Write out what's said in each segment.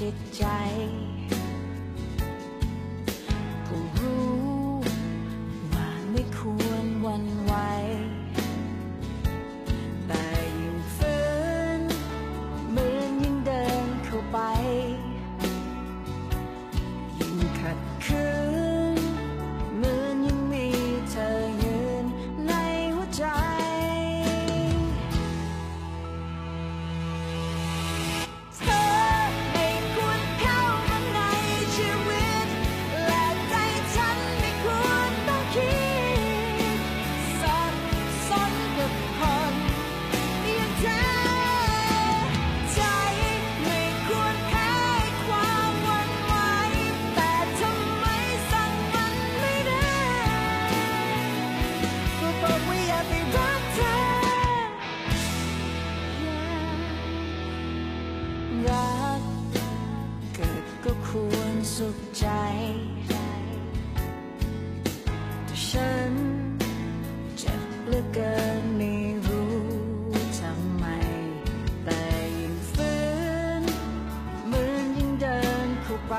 จิตใจ สุขใจ แต่ฉันเจ็บเหลือเกินไม่รู้ทำไม แต่ยิ่งฝืนเหมือนยิ่งเดินเข้าไป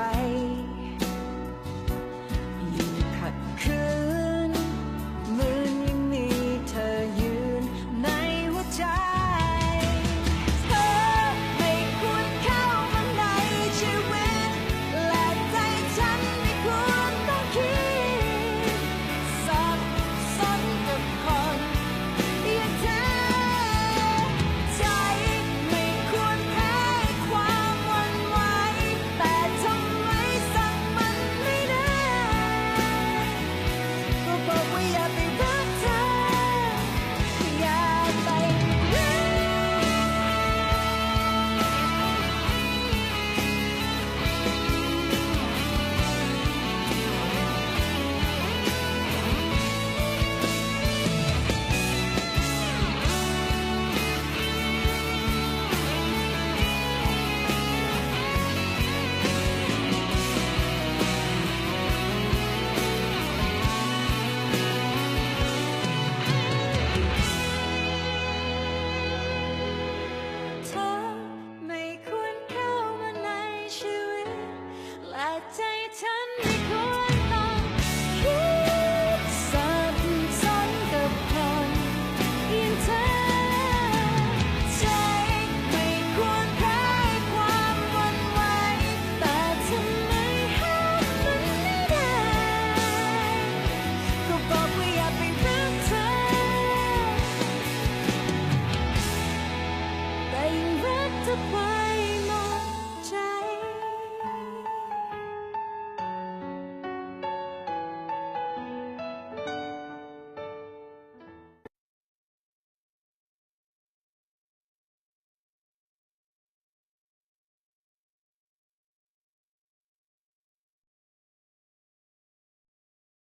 ใจฉัน